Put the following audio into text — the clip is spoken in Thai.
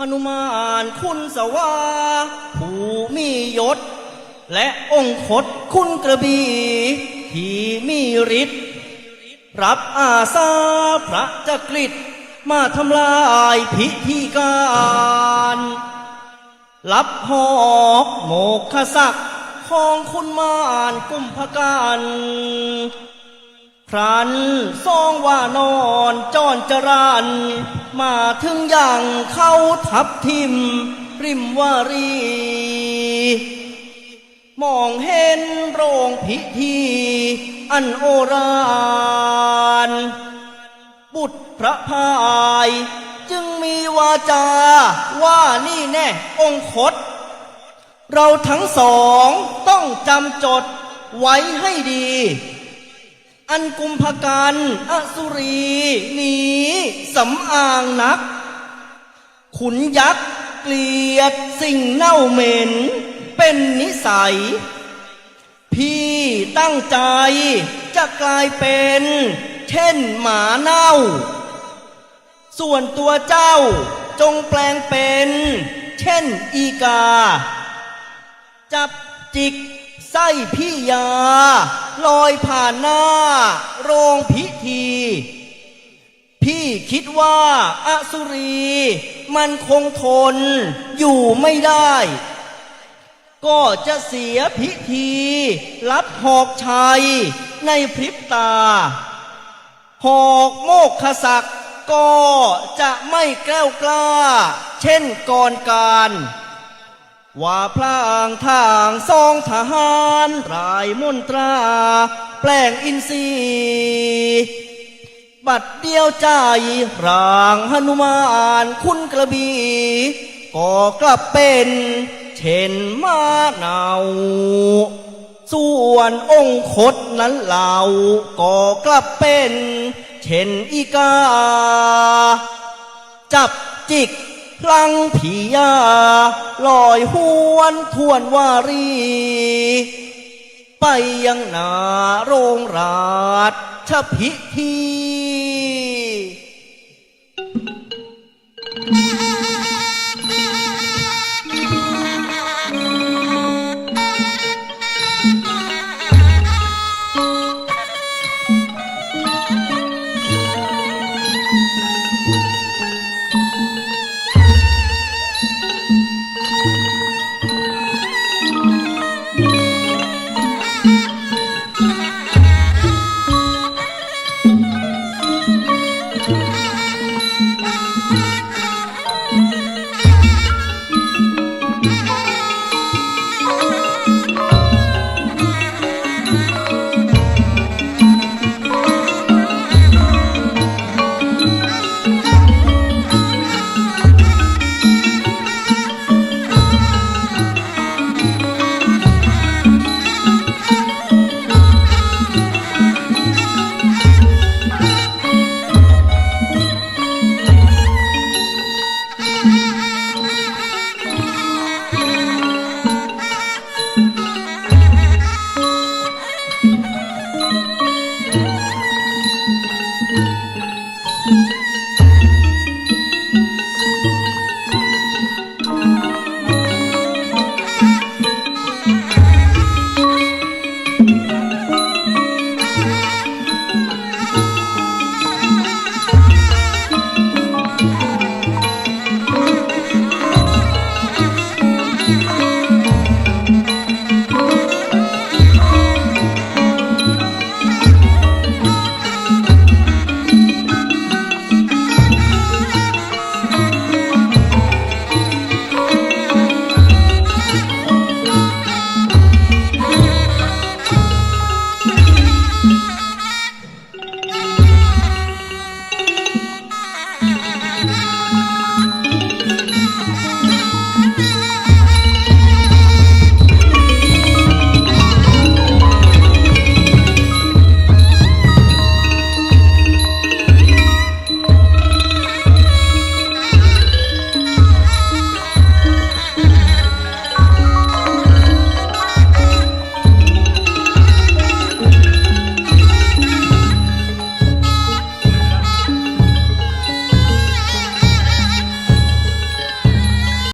หนุมานคุณสวาผู้มียศ และองคตคุณกระบี่ที่มีฤทธิ์รับอาสาพระจักริดมาทำลายพิธีการ รับหอกโมกขศักดิ์ของคุณมานกุมภกัน พรันซองว่านอนจอนจรันมาถึงอย่างเข้าทับทิม ริมวารี มองเห็นโรงพิธี อันโอรานบุตรพระพาย จึงมีวาจาว่านี่แน่องคต เราทั้งสองต้องจำจดไว้ให้ดี อันกุมภกันอสุรีหนีสำอางนัก ขุนยักษ์เกลียดสิ่งเน่าเหม็น เป็นนิสัย พี่ตั้งใจจะกลายเป็น เช่นหมาเน่า ส่วนตัวเจ้าจงแปลงเป็น เช่นอีกา จับจิก ไส้พี่ยา ลอยผ่านหน้า โรงพิธี พี่คิดว่าอสุรี มันคงทนอยู่ไม่ได้ ก็จะเสียพิธี รับหอกชัยในพริบตา หอกโมกขศักก็จะไม่แกล้วกล้า เช่นก่อนการ ว่าพลางทางสองทหารรายมนตรา แปลงอินทรีบัดเดียวใจร่างหนุมานคุณกระบีก็กลับเป็นเช่นมาเนาส่วนองคตนั้นเหล่าก็กลับเป็นเช่นอีกา จับจิก พลังผียาลอยหวนทวนวารี ไปยังนาโรงราชพิธี